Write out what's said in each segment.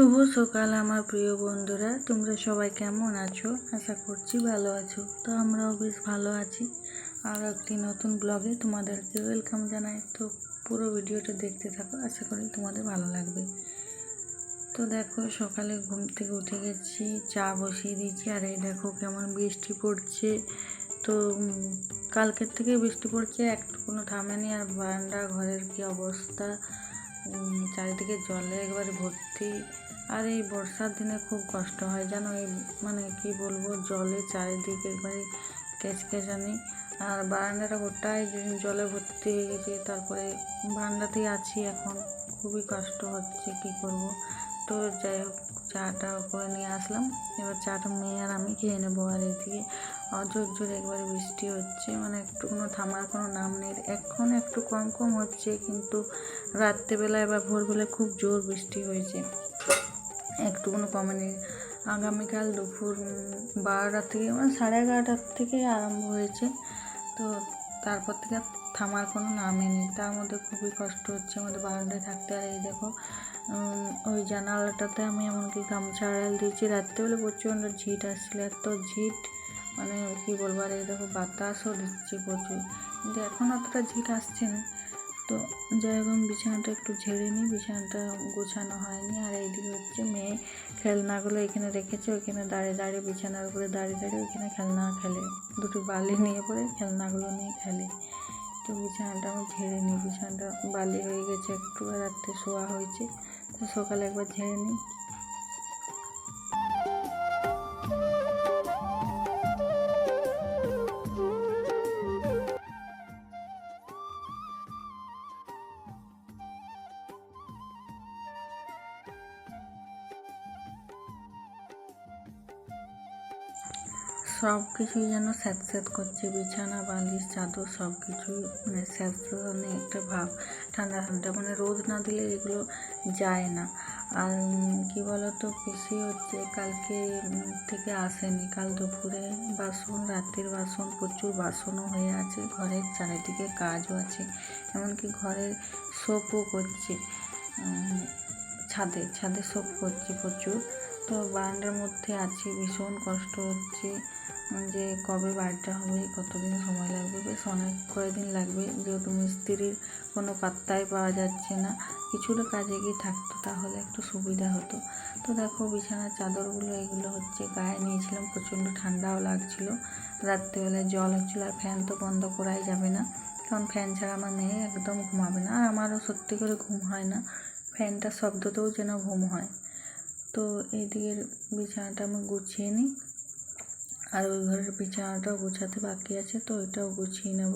শুভ সকাল আমার প্রিয় বন্ধুরা। তোমরা সবাই কেমন আছো? আশা করছি ভালো আছো। তো আমরাও বেশ ভালো আছি। আর একটি নতুন ব্লগে তোমাদেরকে ওয়েলকাম জানাই। তো পুরো ভিডিওটা দেখতে থাকো। আশা করি তোমাদের ভালো লাগবে। তো দেখো, সকালে ঘুম থেকে উঠে গেছি, চা বসিয়ে দিয়েছি। আর এই দেখো কেমন বৃষ্টি পড়ছে। তো কালকের থেকে বৃষ্টি পড়ছে একটু কোনো থামেনি। আর বারান্দা ঘরের কি অবস্থা? চারিদিকে জলে একবারে ভর্তি। আর এই বর্ষার দিনে খুব কষ্ট হয়, জানো? এই মানে কি বলব, জলে চারিদিকে একবারে কেচকেচানি। আর বারান্দাটা গোটাই জলে ভর্তি হয়ে গেছে, তারপরে বারান্দাতেই আছি এখন। খুবই কষ্ট হচ্ছে, কি করব? তো যাই হোক, চাটা করে নিয়ে আসলাম। এবার চাটা মেয়ে আর আমি খেয়ে নেব আর এদিকে। অজোর জোরে একবারে বৃষ্টি হচ্ছে। মানে একটু কোনো থামার কোনো নাম নেই। এখন একটু কম কম হচ্ছে, কিন্তু রাত্রেবেলায় বা ভোরবেলায় খুব জোর বৃষ্টি হয়েছে। একটু কোনো কমে নেই আগামীকাল দুপুর বারোটা থেকে মানে সাড়ে এগারোটার থেকে আরম্ভ হয়েছে। তো তারপর থেকে থামার কোনো নামই নেই। তার মধ্যে খুবই কষ্ট হচ্ছে। আমাদের বারান্দায় থাকতে আর এই দেখো ওই জানালাটাতে আমি এমনকি গামছা আড়াল দিয়েছি। রাত্রেবেলা প্রচণ্ড ঝিট আসছিল। এত ঝিট মানে কি বলব, আর এই দেখো বাতাসও দিচ্ছে প্রচুর। কিন্তু এখন অতটা ঝিট আসছে না। তো যাই হোক, আমি বিছানাটা একটু ঝেড়ে নিই, বিছানাটা গোছানো হয়নি। আর এইদিকে হচ্ছে মেয়ে খেলনাগুলো এখানে রেখেছে, ওইখানে দাঁড়িয়ে দাঁড়িয়ে বিছানার উপরে দাঁড়িয়ে দাঁড়িয়ে ওইখানে খেলনা খেলে। দুটো বালি নিয়ে পরে খেলনাগুলো নিয়ে খেলে। তো বিছানাটা আমি ঝেড়ে নিই, বিছানাটা বালি হয়ে গেছে একটু রাত্রে শোয়া হয়েছে। তো সকালে একবার ঝেড়ে নিই। সব কিছুই যেন স্যাঁত করছে, বিছানা, বালিশ, চাদর সব কিছুই মানে স্যাঁতস্যাঁতানি একটা ভাব, ঠান্ডা ঠান্ডা মানে রোদ না দিলে এগুলো যায় না। আর কি বলতো পিসি হচ্ছে, কালকে থেকে আসেনি, কাল দুপুরে বাসন, রাতের বাসন, প্রচুর বাসনও হয়ে আছে, ঘরের চারিদিকে কাজও আছে, এমনকি ঘরের সোপও করছে ছাদে ছাদে সোপ করছে প্রচুর। তো বারান্দার মধ্যে আছি, ভীষণ কষ্ট হচ্ছে যে কবে বাড়িটা হবে, কতদিন সময় লাগবে, বেশ অনেক কয়েকদিন লাগবে। যেহেতু মিস্ত্রির কোনো পাত্তাই পাওয়া যাচ্ছে না, কিছুটা কাজে গিয়ে থাকতো, তাহলে একটু সুবিধা হতো। তো দেখো, বিছানার চাদরগুলো, এগুলো হচ্ছে গায়ে নিয়েছিলাম, প্রচণ্ড ঠান্ডাও লাগছিল। রাত্রেবেলায় জল হচ্ছিল, আর ফ্যান তো বন্ধ করাই যাবে না। কারণ ফ্যান ছাড়া আমার মেয়ে একদম ঘুমাবে না, আর আমারও সত্যি করে ঘুম হয় না। ফ্যানটার শব্দতেও যেন ঘুম হয়। তো এইদিকের বিছানাটা আমি গুছিয়ে নিই। আর ওই ঘরের বিছানাটাও গোছাতে বাকি আছে, তো ওইটাও গুছিয়ে নেব।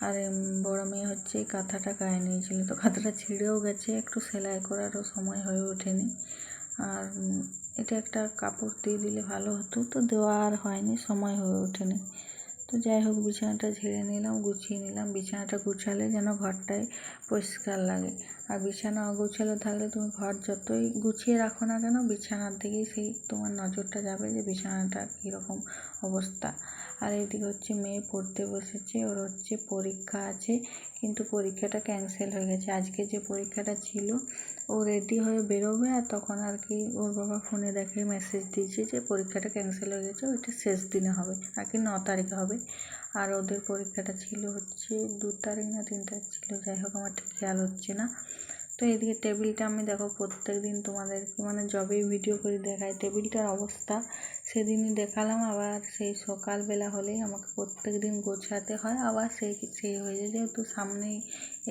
আর বড় মেয়ে হচ্ছে কাঁথাটা গায়ে নিয়েছিল, তো কাঁথাটা ছিঁড়েও গেছে, একটু সেলাই করারও সময় হয়ে ওঠেনি। আর এটা একটা কাপড় দিয়ে দিলে ভালো হতো, তো দেওয়া আর হয়নি, সময় হয়ে ওঠেনি। তো যাই হোক, বিছানাটা ঝেড়ে নিলাম, গুছিয়ে নিলাম। বিছানাটা গুছালে যেন ঘরটায় পরিষ্কার লাগে। আর বিছানা অগোছালো থাকলে তুমি ঘর যতই গুছিয়ে রাখো না কেন, বিছানার দিকেই সেই তোমার নজরটা যাবে যে বিছানাটা কীরকম অবস্থা। আর এইদিকে হচ্ছে মেয়ে পড়তে বসেছে, ওর হচ্ছে পরীক্ষা আছে, কিন্তু পরীক্ষাটা ক্যান্সেল হয়ে গেছে। আজকে যে পরীক্ষাটা ছিল ও রেডি হয়ে বেরোবে আর তখন আর কি ওর বাবা ফোনে দেখে মেসেজ দিয়েছে যে পরীক্ষাটা ক্যান্সেল হয়ে গেছে, ওইটা শেষ দিনে হবে, আর কি ন তারিখে হবে। আর ওদের পরীক্ষাটা ছিল হচ্ছে দু তারিখ না তিন তারিখ ছিল, যাই হোক আমার ঠিক খেয়াল হচ্ছে না। তো এদিকে টেবিলটা আমি দেখো প্রত্যেক দিন তোমাদেরকে মানে যবেই ভিডিও করে দেখাই টেবিলটার অবস্থা সেদিনই দেখালাম, আবার সেই সকালবেলা হলেই আমাকে প্রত্যেক দিন গোছাতে হয়, আবার সেই সেই হয়ে যায় যেহেতু সামনেই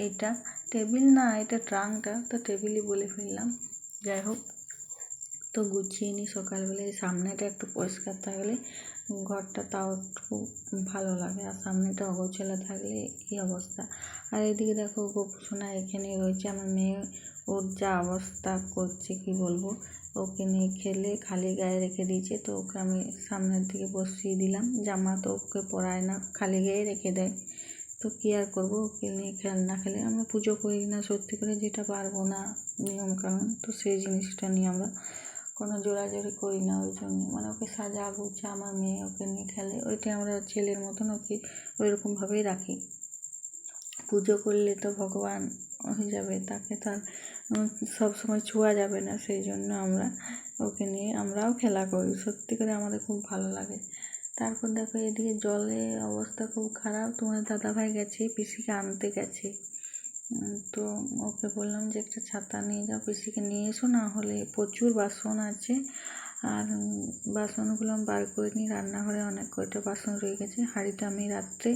এইটা। টেবিল না, এটা ট্রাঙ্কটা, তো টেবিলই বলে ফেললাম। যাই হোক, তো গুছিয়ে নিই সকালবেলায়। এই সামনেটা একটু পরিষ্কার থাকলে ঘরটা তাও একটু ভালো লাগে, আর সামনেটা অগোছালো থাকলে কী অবস্থা। আর এদিকে দেখো, গোপসোনা এখানে রয়েছে। আমার মেয়ে, ওর যা অবস্থা করছে, কি বলব? ওকে নিয়ে খেলে খালি গায়ে রেখে দিয়েছে, তো ওকে আমি সামনের দিকে বসিয়ে দিলাম। জামা তো ওকে পরায় না, খালি গায়ে রেখে দেয়। তো কী আর করব? ওকে নিয়ে খেলনা খেলে আমরা পুজো করি না, সত্যি করে যেটা পারব না নিয়মকানুন। তো সেই জিনিসটা নিয়ে আমরা কোনো জোরাজোরি করি না ওই জন্য। মানে ওকে সাজা, গুছা, আমার মেয়ে ওকে নিয়ে খেলে, ওইটা আমরা ছেলের মতন ওকে ওই রকমভাবেই রাখি। পুজো করলে তো ভগবান হয়ে যাবে, তাকে তো আর সব সময় ছোঁয়া যাবে না। সেই জন্য আমরা ওকে নিয়ে আমরাও খেলা করি। সত্যি করে আমাদের খুব ভালো লাগে। তারপর দেখো এদিকে জলের অবস্থা খুব খারাপ। তোমার দাদাভাই গেছে, পিসিকে আনতে গেছে। তো ওকে বললাম যে একটা ছাতা নিয়ে যাও, পিসিকে নিয়ে এসো, না হলে প্রচুর বাসন আছে। আর বাসনগুলো আমি বার করে নিই, রান্নাঘরে অনেক কয়টা বাসন রয়ে গেছে। হাঁড়িটা আমি রাত্রে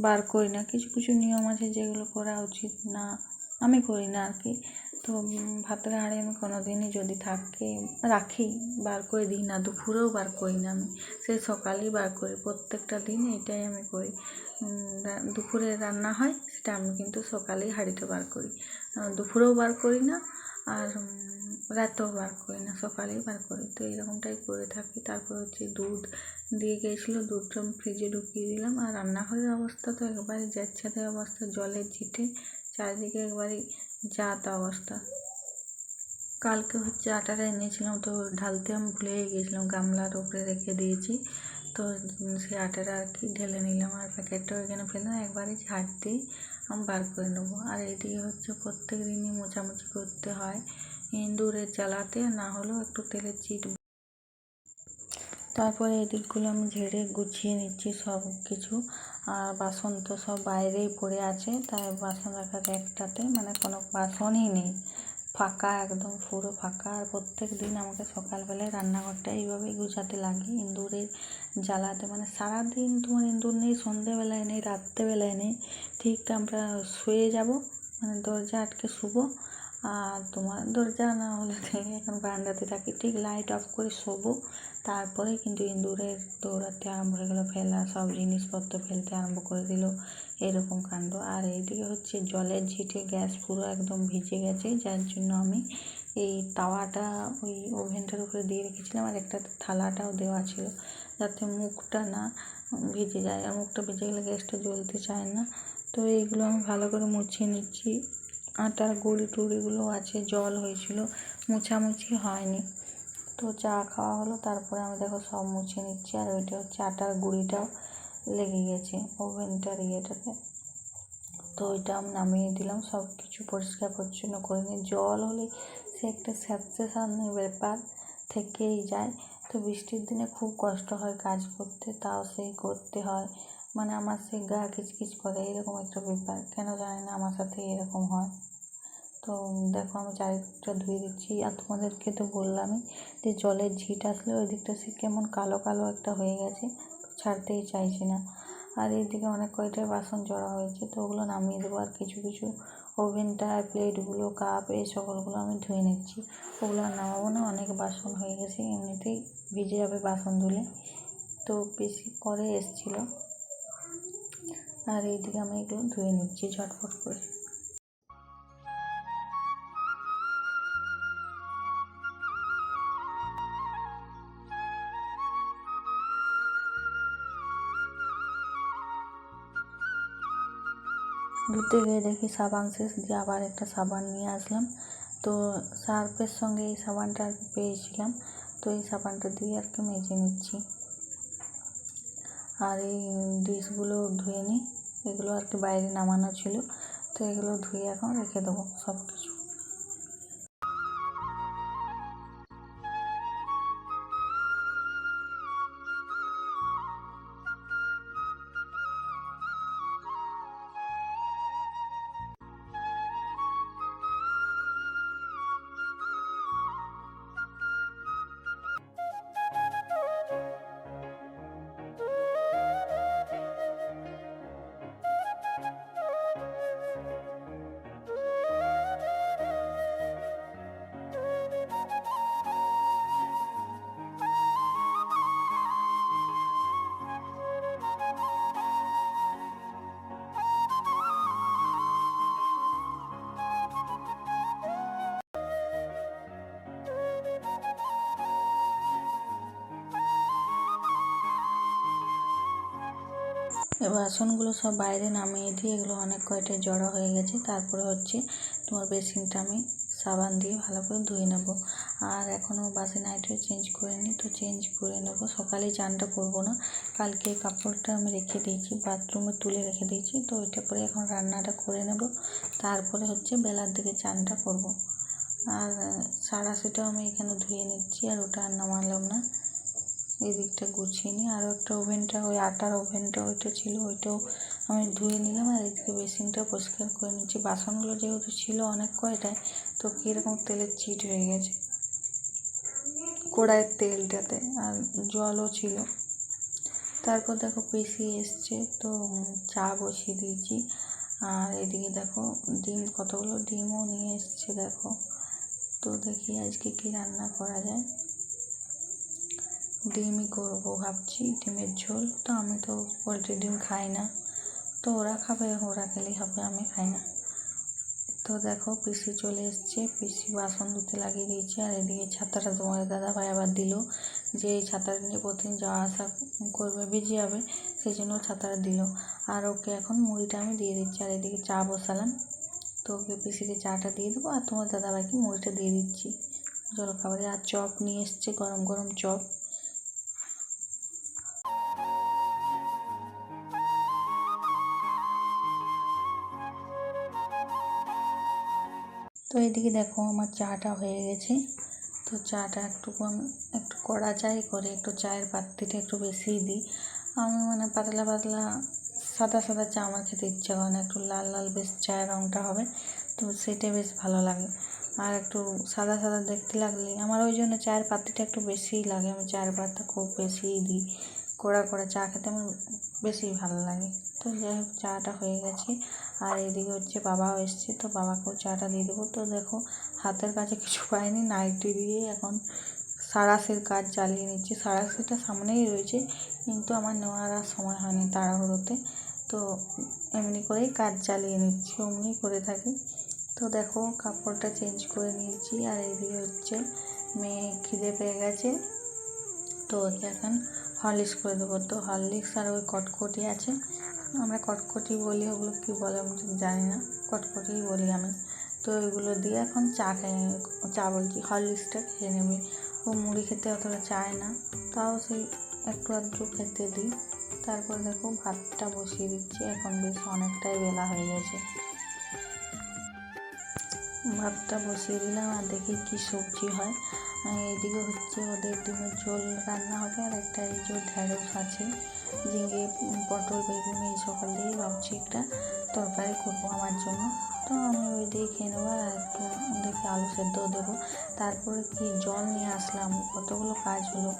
বার করি না। কিছু কিছু নিয়ম আছে যেগুলো করা উচিত না। আমি করি না আর কি। তো ভাতের হাঁড়ি আমি কোনো দিনই যদি থাকে, রাখি, বার করে দিই না, দুপুরেও বার করি না আমি। সেই সকালেই বার করি, প্রত্যেকটা দিন এটাই আমি করি। দুপুরে রান্না হয়, সেটা আমি কিন্তু সকালেই হাঁড়িটা বার করি। দুপুরেও বার করি না, আর রাতেও বার করি না, সকালেই বার করি। তো এরকমটাই করে থাকি। তারপর হচ্ছে দুধ দিয়ে গিয়েছিল দুধটা আমি ফ্রিজে ঢুকিয়ে দিলাম। আর রান্নাঘরের অবস্থা তো একবারে যাচ্ছাতে অবস্থা, জলের ছিটে। চারিদিকে একবারে যা তা অবস্থা। কালকে হচ্ছে আটাটা এনেছিলাম, তো ঢালতে আমি ভুলে গিয়েছিলাম, গামলার উপরে রেখে দিয়েছি। তো সেই আটাটা আর কি ঢেলে নিলাম আর প্যাকেটটাও এখানে ফেললাম একবারে ঝাড় দিয়ে আমি বার করে নেব। আর এদিকে হচ্ছে প্রত্যেক দিনই মোছামুছি করতে হয়, ইঁদুরের জ্বালাতে, না হলেও একটু তেলের চিট তারপরে এদিকগুলো আমি ঝেড়ে গুছিয়ে নিচ্ছি সব কিছু। আর বাসন তো সব বাইরেই পড়ে আছে, তাই বাসন রাখার একটাতে মানে কোনো বাসনই নেই। ফাঁকা, একদম পুরো ফাঁকা। আর প্রত্যেক দিন আমাকে সকালবেলায় রান্নাঘরটা এইভাবেই গুছাতে লাগে। ইঁদুরের জ্বালাতে মানে সারাদিন তোমার ইঁদুর নেই, সন্ধেবেলায় নেই, রাত্রেবেলায় নেই। ঠিক আমরা শুয়ে যাব মানে দরজা আটকে শুবো। আর তোমার দরজা না হলে এখন বারান্দাতে থাকি, ঠিক লাইট অফ করে শোবো। তারপরে কিন্তু ইঁদুরের দৌড়াতে আরম্ভ হয়ে গেলো, ফেলা সব জিনিসপত্র ফেলতে আরম্ভ করে দিল এরকম কাণ্ড। আর এইদিকে হচ্ছে জলের ঝিটে গ্যাস পুরো একদম ভিজে গেছে, যার জন্য আমি এই তাওয়াটা ওই ওভেনটার উপরে দিয়ে রেখেছিলাম আর একটা থালাটাও দেওয়া ছিল, যাতে মুখটা না ভিজে যায়। আর মুখটা ভিজে গেলে গ্যাসটা জ্বলতে চায় না। তো এইগুলো আমি ভালো করে মুছিয়ে নিচ্ছি। আটার গুঁড়ি টুড়িগুলো আছে, জল হয়েছিল, মোছামুছি হয়নি। তো চা খাওয়া হলো, তারপরে আমি দেখো সব মুছে নিচ্ছি, আর ওইটা হচ্ছে আটার গুঁড়িটাও লেগে গেছে ওভেনটার ইয়েটাতে। তো ওইটা আমি নামিয়ে দিলাম, সব কিছু পরিষ্কার পরিচ্ছন্ন করে নিয়ে। জল হলে সে একটা স্যাঁতস্যাঁতানি ব্যাপার থেকেই যায়। তো বৃষ্টির দিনে খুব কষ্ট হয় কাজ করতে, তাও সেই করতে হয়। মানে আমার সে গা কিচকিচ করে, এরকম একটা ব্যাপার। কেন জানি না, আমার সাথে এরকম হয়। তো দেখো, আমি চারিদিকটা ধুয়ে দিচ্ছি। আর তোমাদেরকে তো বললামই যে জলের ঝিট আসলে ওই দিকটা সে কেমন কালো কালো একটা হয়ে গেছে ছাড়তেই চাইছি না। আর এইদিকে অনেক কয়টাই বাসন জড়া হয়েছে, তো ওগুলো নামিয়ে দেবো। আর কিছু কিছু ওভেনটা প্লেটগুলো কাপ এই সকলগুলো আমি ধুয়ে নিচ্ছি। ওগুলো আর নামাবো না, অনেক বাসন হয়ে গেছে, এমনিতেই ভিজে যাবে বাসন ধুলে। তো বেশি করে এসছিলো। আর এইদিকে আমি এগুলো ধুয়ে নিচ্ছি ঝটফট করে। ধুতে গিয়ে দেখি সাবান শেষ, দিয়ে আবার একটা সাবান নিয়ে আসলাম। তো সার্ফের সঙ্গে এই সাবানটা আর পেয়েছিলাম, তো এই সাবানটা দিয়ে আর কি মেজে নিচ্ছি। আর এই ডিশগুলো ধুয়ে নিই। এগুলো আর কি বাইরে নামানো ছিল। তো এগুলো ধুয়ে এখন রেখে দেবো সব কিছু বাসনগুলো সব বাইরে নামিয়ে দিয়ে এগুলো অনেক কয়টা জড়ো হয়ে গেছে। তারপরে হচ্ছে তোমার বেসিনটা আমি সাবান দিয়ে ভালো করে ধুয়ে নেব। আর এখনও বাসি নাইটও চেঞ্জ করিনি তো চেঞ্জ করে নেব। সকালে চানটা করব না, কালকে কাপড়টা আমি রেখে দিয়েছি, বাথরুমে তুলে রেখে দিয়েছি, তো ওইটা পরে এখন রান্নাটা করে নেব। তারপরে হচ্ছে বেলার দিকে চানটা করব। আর সারাশিটাও আমি এখানে ধুয়ে নিচ্ছি, আর ওটা আর নামালাম না। এই দিকটা গুছিয়ে নিই। আরও একটা ওভেনটা, ওই আটার ওভেনটা ওইটা ছিল, ওইটাও আমি ধুয়ে নিলাম আর এদিকে বেসিনটা পরিষ্কার করে নিচ্ছি। বাসনগুলো যেহেতু ছিল অনেক কয়টায়, তো কীরকম তেলের চিট হয়ে গেছে। কড়াইয়ের তেলটাতে আর জলও ছিল। তারপর দেখো পিসি এসছে, তো চা বসিয়ে দিয়েছি। আর এদিকে দেখো ডিম, কতগুলো ডিমও নিয়ে এসছে দেখো। তো দেখি আজকে কী রান্না করা যায়। ডিমই করব ভাবছি, ডিমের ঝোল। তো আমি তো পোলট্রি ডিম খাই না। তো ওরা খাবে, ওরা খেলেই হবে, আমি খাই না। তো দেখো, পিসি চলে এসছে। পিসি বাসন ধুতে লাগিয়ে দিয়েছে। আর এদিকে ছাতাটা তোমার দাদা ভাই আবার দিল যে, এই ছাতাটা নিয়ে প্রতিদিন যাওয়া আসা করবে, ভিজে যাবে, সেই জন্য ছাতাটা দিল। আর ওকে এখন মুড়িটা আমি দিয়ে দিচ্ছি। আর এদিকে চা বসালাম। তো ওকে পিসিকে চাটা দিয়ে দেবো। আর তোমার দাদাভাইকে মুড়িটা দিয়ে দিচ্ছি। জলখাবারে। আর চপ নিয়ে এসছে, গরম গরম চপ। তো এদিকে দেখো আমার চাটা হয়ে গেছে। তো চাটা একটু আমি একটু কড়া চাই, করে একটু চায়ের পাত্রিটা একটু বেশিই দিই। আমি মানে পাতলা পাতলা সাদা সাদা চা আমার খেতে ইচ্ছা করে না, একটু লাল লাল বেশ চায়ের রঙটা হবে, তো সেটা বেশ ভালো লাগে। আর একটু সাদা সাদা দেখতে লাগলে আমার ওই জন্য চায়ের পাত্রিটা একটু বেশিই লাগে, আমি চায়ের পাতা খুব বেশিই দিই। কড়া কড়া চা খেতে আমার বেশি ভালো লাগে। তো যাই হোক, চাটা হয়ে গেছে। আর এদিকে হচ্ছে বাবাও এসছে, তো বাবাকেও চাটা দিয়ে দেবো। তো দেখো, হাতের কাছে কিছু পাইনি, নাইটি দিয়ে এখন সারাশের কাজ চালিয়ে নিচ্ছি। সারাশিটা সামনেই রয়েছে, কিন্তু আমার নেওয়ার আর সময় হয়নি তাড়াহুড়োতে। তো এমনি করেই কাজ চালিয়ে নিচ্ছি, অমনি করে থাকি। তো দেখো, কাপড়টা চেঞ্জ করে নিয়েছি, আর এদিকে হচ্ছে মেয়ে খিদে পেয়ে গেছে। তো ওকে এখন হরলিক্স করে দেবো। তো হরলিক্স আর ওই কটকটি আছে আমরা কটকটি বলি, ওগুলো কী বলে আমি জানি না। কটকটিই বলি আমি। তো ওইগুলো দিয়ে এখন চা খেয়ে চা বলছি, হরলিক্সটা খেয়ে নেবে। ও মুড়ি খেতে অতটা চায় না, তাও সেই একটু আধটু খেতে দিই। তারপর দেখো ভাতটা বসিয়ে দিচ্ছি, এখন বেশ অনেকটাই বেলা হয়ে গেছে। ভাতটা বসিয়ে দিলাম আর দেখি কী সবজি হয়। এদিকে হচ্ছে ওদের ডিমের ঝোল রান্না হবে আর একটা এই যে ঢ্যাঁড়স আছে, ঝিঙে পটল, বেগুন, এই সকাল দিয়েই ভাবছি একটা তরকারি করব আমার জন্য। তো আমি ওই দিয়ে খেয়ে নেব আর একটু দেখি আলু সেদ্ধ দেবো। তারপরে কি জল নিয়ে আসলাম, কতগুলো কাজ হলো।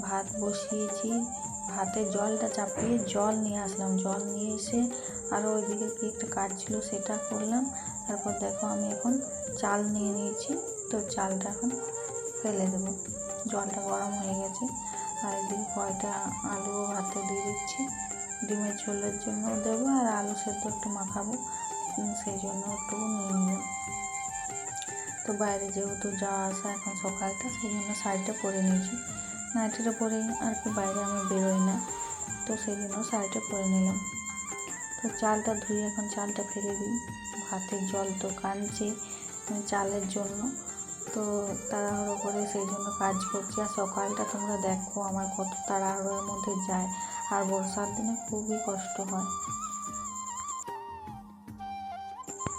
ভাত বসিয়েছি ভাতে জলটা চাপিয়ে জল নিয়ে আসলাম। জল নিয়ে এসে আরও ওইদিকে কি একটা কাজ ছিল সেটা করলাম। তারপর দেখো আমি এখন চাল নিয়ে নিয়েছি। তো চালটা এখন ফেলে দেবো। জলটা গরম হয়ে গেছে। আর এদিকে কয়টা আলু ভাতে দিয়ে দিচ্ছি। ডিমের ঝোলের জন্য দেবো আর আলু সেদ্ধ একটু মাখাবো। সেই জন্য একটু নিয়ে নিলাম। তো বাইরে যেহেতু যাওয়া আসা এখন সকালটা, সেই জন্য শাড়িটা পরে নিয়েছি। নাইটিটা পরে আর কি বাইরে আমি বেরোই না। তো সেই জন্য শাড়িটা পরে নিলাম। তো চালটা ধুয়ে এখন চালটা ফেলে দিই। ভাতের জল তো কানছে চালের জন্য। তো তাড়াহুড়ো করে সেই জন্য কাজ করছি। আর সকালটা তোমরা দেখো আমার কত তাড়াহুড়োর মধ্যে যায়। আর বর্ষার দিনে খুবই কষ্ট হয়।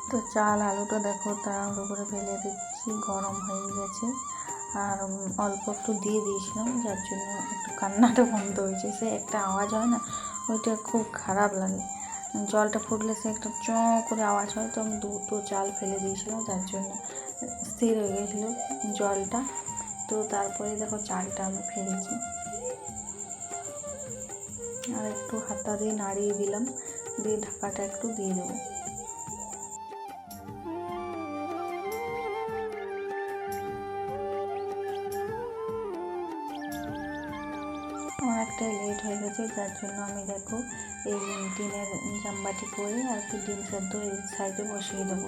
তো চাল, আলুটা দেখো তাড়াহুড়ো করে ফেলে দিচ্ছি, গরম হয়ে গেছে। আর অল্প একটু দিয়ে দিয়েছিলাম, যার জন্য একটু কান্নাটা বন্ধ হয়েছে। সে একটা আওয়াজ হয় না, ওইটা খুব খারাপ লাগে। জলটা ফুটলে সে একটা চ করে আওয়াজ হয়, তো আমি দুটো চাল ফেলে দিয়েছিলাম, যার জন্য স্থির হয়ে গেছিল জলটা। তো তারপরে দেখো চালটা আমি ফেলেছি। আর একটু হাতা দিয়ে নাড়িয়ে দিলাম, দিয়ে ঢাকাটা একটু দিয়ে দেবো। অনেকটাই লেট হয়ে গেছে, যার জন্য আমি দেখো এই ডিমের জামবাটি করে আর কি ডিম সেদ্ধ এই সাইডে বসিয়ে দেবো।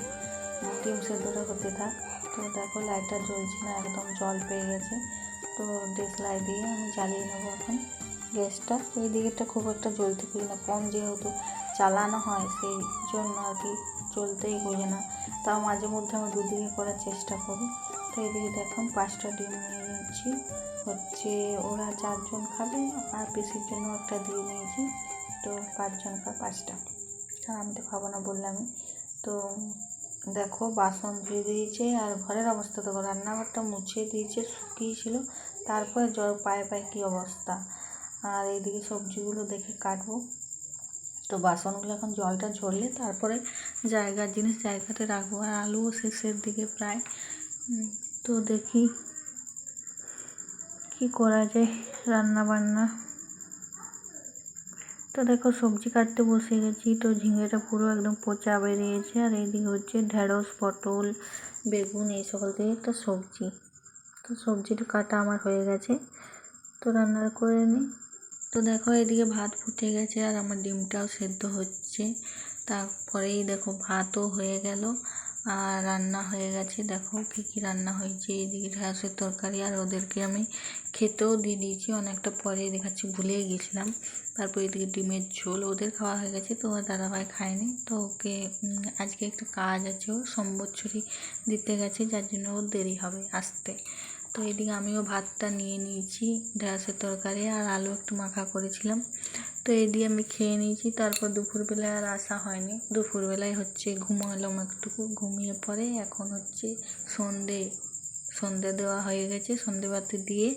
ডিম সেদ্ধটা হতে থাক। তো দেখো লাইটটা জ্বলছে না, একদম জল পেয়ে গেছে। তো ডিস লাইট দিয়ে আমি জ্বালিয়ে নেব এখন গ্যাসটা। এই দিকেরটা খুব একটা জ্বলতে পারি না কম যেহেতু চালানো হয়, সেই জন্য আর কি চলতেই বোঝে না। তাও মাঝে মধ্যে আমি দুদিকে করার চেষ্টা করি। তো এদিকে দেখুন পাঁচটা ডিম নিয়ে নিচ্ছি। হচ্ছে ওরা চারজন খাবে আর পিসির জন্য একটা দিয়ে নিয়েছি। তো পাঁচজন খা পাঁচটা। আর আমি তো খাব না বললামই তো দেখো, বাসন ধুয়ে দিয়েছে আর ঘরের অবস্থা দেখো, রান্নাঘরটা মুছে দিয়েছে, শুকিয়েছিল। তারপরে জল পায়ে পায়ে কী অবস্থা? আর এইদিকে সবজিগুলো দেখে কাটবো। তো বাসনগুলো এখন জলটা ঝরলে তারপরে জায়গার জিনিস জায়গাতে রাখব। আর আলুও শেষের দিকে প্রায়। তো দেখি কি করা যায় রান্না বান্না তো দেখো সবজি কাটতে বসে গেছি। তো ঝিঙেটা পুরো একদম পচা বেরিয়েছে। আর এইদিকে হচ্ছে ঢেঁড়স, পটল, বেগুন এই সকল দিয়ে একটা সবজি। তো সবজিটা কাটা আমার হয়ে গেছে। তো রান্না করে নিই তো দেখো এদিকে ভাত ফুটে গেছে আর আমার ডিমটাও সেদ্ধ হচ্ছে। তারপরেই দেখো ভাতও হয়ে গেল। আর রান্না হয়ে গেছে। দেখো কী কী রান্না হয়েছে। এদিকে ঢ্যাঁড়সের তরকারি আর ওদেরকে আমি খেতেও দিয়ে দিয়েছি। অনেকটা পরে দেখাচ্ছি ভুলেই গেছিলাম। তারপর এদিকে ডিমের ঝোল, ওদের খাওয়া হয়ে গেছে। তো দাদাভাই খায়নি। তো ওকে আজকে একটা কাজ আছে। ও সম্বচ্ছরি দিতে গেছে, যার জন্য ওর দেরি হবে আসতে। তো এদিকে আমিও ভাতটা নিয়ে নিয়েছি ঢ্যাঁড়সের তরকারি আর আলু একটু মাখা করেছিলাম। তো এই দিয়ে আমি খেয়ে নিয়েছি। তারপর দুপুরবেলায় আর আসা হয়নি। দুপুরবেলায় হচ্ছে ঘুমালাম একটুকু। ঘুমিয়ে পরে এখন হচ্ছে সন্ধে সন্ধে দেওয়া হয়ে গেছে। সন্ধে বাতি দিয়ে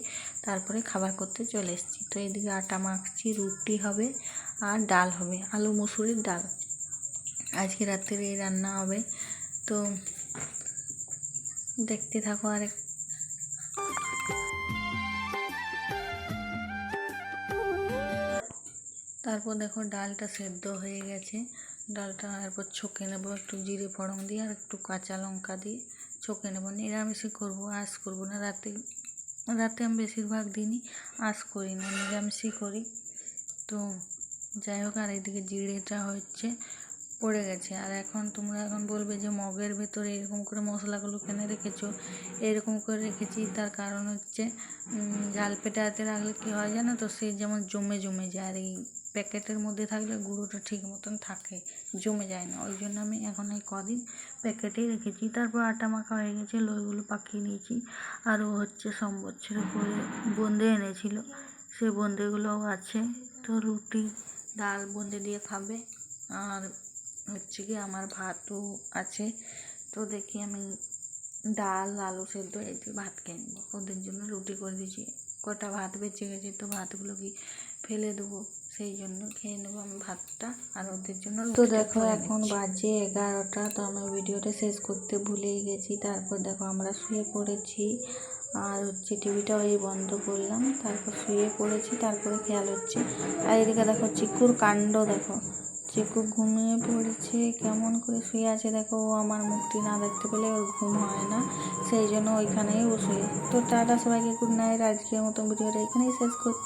তারপরে খাবার করতে চলে এসেছি। তো এদিকে আটা মাখছি, রুটি হবে আর ডাল হবে, আলু মুসুরির ডাল। আজকে রাত্রে এই রান্না হবে। তো দেখতে থাকো আর তারপর দেখো ডালটা সেদ্ধ হয়ে গেছে। ডালটা এরপর ছকে নেব, একটু জিরে ফড়ং দিয়ে আর একটু কাঁচা লঙ্কা দিয়ে ছকে নেব। নিরামিষই করব, আঁশ করব না। রাতে রাতে আমি বেশিরভাগ দিনই আঁশ করি না, নিরামিষই করি। তো যাই হোক, আর এইদিকে জিরেটা হচ্ছে। পড়ে গেছে। আর এখন তোমরা এখন বলবে যে মগের ভেতরে এরকম করে মশলাগুলো কেন রেখেছো? এরকম করে রেখেছি। তার কারণ হচ্ছে জাল পেটাতে রাখলে কী হয় জানো তো, সে যেমন জমে জমে যায়। আর এই প্যাকেটের মধ্যে থাকলে গুঁড়োটা ঠিক মতন থাকে, জমে যায় না। ওই জন্য আমি এখন এই কদিন প্যাকেটেই রেখেছি। তারপর আটা মাখা হয়ে গেছে, লইগুলো পাকিয়ে নিয়েছি। আর ও হচ্ছে সম্বচ্ছরে করে বোঁদে এনেছিল। সেই বোঁদেগুলোও আছে। তো রুটি, ডাল বোঁদে দিয়ে খাবে। আর হচ্ছে কি আমার ভাতও আছে। তো দেখি আমি ডাল আলু সেদ্ধ এই দিয়ে ভাত খেয়ে নেব। ওদের জন্য রুটি করে দিয়েছি। কটা ভাত বেঁচে গেছে তো ভাতগুলো কি ফেলে দেবো? সেই জন্য খেয়ে নেব আমি ভাতটা। আর ওদের জন্য তো দেখো এখন বাজে এগারোটা তো আমি ভিডিওটা শেষ করতে ভুলেই গেছি। তারপর দেখো আমরা শুয়ে পড়েছি। আর হচ্ছে টিভিটাও এই বন্ধ করলাম। তারপর শুয়ে পড়েছি তারপরে খেয়াল হচ্ছে। আর এদিকে দেখো চিকুর কাণ্ড দেখো। চিকু ঘুমিয়ে পড়েছে, কেমন করে শুয়ে আছে দেখো, ও আমার মুখটি না দেখতে পেলে ওর ঘুম হয় না, সেই জন্য ওইখানেই ও শুয়ে। তো টাটা সবাইকে গুড নাইট আজকের মতো ভিডিওটা এখানেই শেষ করছি।